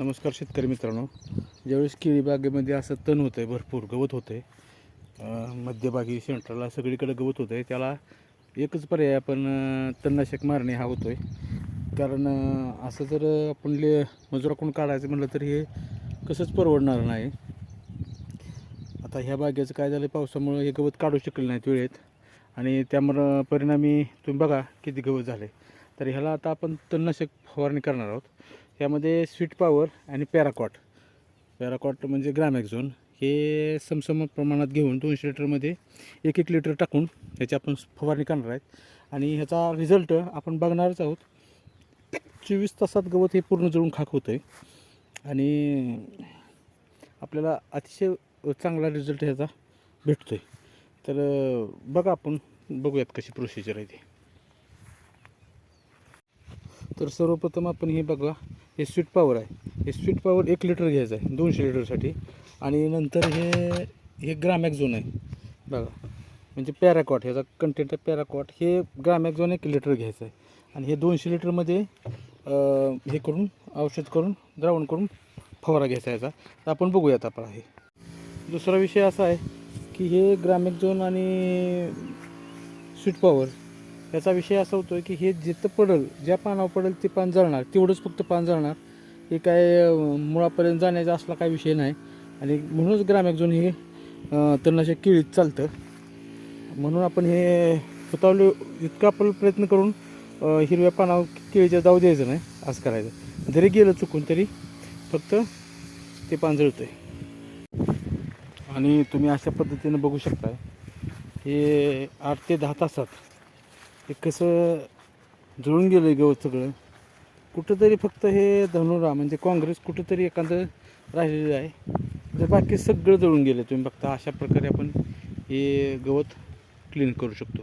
नमस्कार शेतकरी मित्रांनो. ज्यावेळेस केळी बागेमध्ये असं तण होतं आहे भरपूर गवत होतं आहे मध्यभागी सेंटरला सगळीकडे गवत होतं आहे त्याला एकच पर्याय आपण तणनाशक मारणे हा होतो आहे कारण असं जर आपण ले मजुराकडून काढायचं म्हटलं तर हे कसंच परवडणार नाही. आता ह्या बागेचं काय झालं पावसामुळं हे गवत काढू शकले नाहीत वेळेत. आणि त्यामुळं परिणामी तुम्ही बघा किती गवत झाले तर ह्याला आता आपण तणनाशक फवारणी करणार आहोत. ह्यामध्ये स्वीट पॉवर आणि पॅराकॉट. पॅराकॉट म्हणजे ग्रामॅक्झोन हे समसम प्रमाणात घेऊन दोनशे लिटरमध्ये एक एक लिटर टाकून ह्याची आपण फवारणी करणार आहेत. आणि ह्याचा रिझल्ट आपण बघणारच आहोत. चोवीस तासात गवत हे पूर्ण जळून खाक होतं आहे आणि आपल्याला अतिशय चांगला रिझल्ट ह्याचा भेटतो आहे तर बघा आपण बघूयात कशी प्रोसिजर आहे ती. तर सर्वप्रथम आपण हे बघा हे स्वीट पावर आहे. हे स्वीट पावर एक लिटर घ्यायचं आहे दोनशे लिटरसाठी आणि नंतर हे हे ग्रामॅक्झोन आहे. बघा म्हणजे पॅराकॉट ह्याचा कंटेंट आहे पॅराकॉट हे ग्रामॅक्झोन एक लिटर घ्यायचं आहे. आणि हे दोनशे लिटरमध्ये हे करून औषध करून द्रावण करून फवारा घ्यायचा याचा. तर आपण बघूयात आपण हे. दुसरा विषय असा आहे की हे ग्रामॅक्झोन आणि स्वीट पॉवर याचा विषय असा होतो की हे जिथं पडेल ज्या पानावर पडेल ते पान जळणार तेवढंच फक्त पान जळणार. हे काय मुळापर्यंत जाण्याचा असला काही विषय नाही. आणि म्हणूनच ग्रामॅक्झोन हे अं, तणनाशक केळीत चालतं. म्हणून आपण हे स्वतःला इतका आपण प्रयत्न करून हिरव्या पानावर केळीच्या जाऊ द्यायचं नाही असं करायचं. जरी गेलं चुकून तरी फक्त ते पान जळतं आणि तुम्ही अशा पद्धतीनं बघू शकताय हे आठ ते दहा तासात हे कसं जुळून गेलं आहे गवत सगळं. कुठंतरी फक्त हे धनुरा म्हणजे काँग्रेस कुठंतरी एखादं राहिलेलं आहे. तर बाकी सगळं जळून गेलं. तुम्ही बघता अशा प्रकारे आपण हे गवत क्लीन करू शकतो.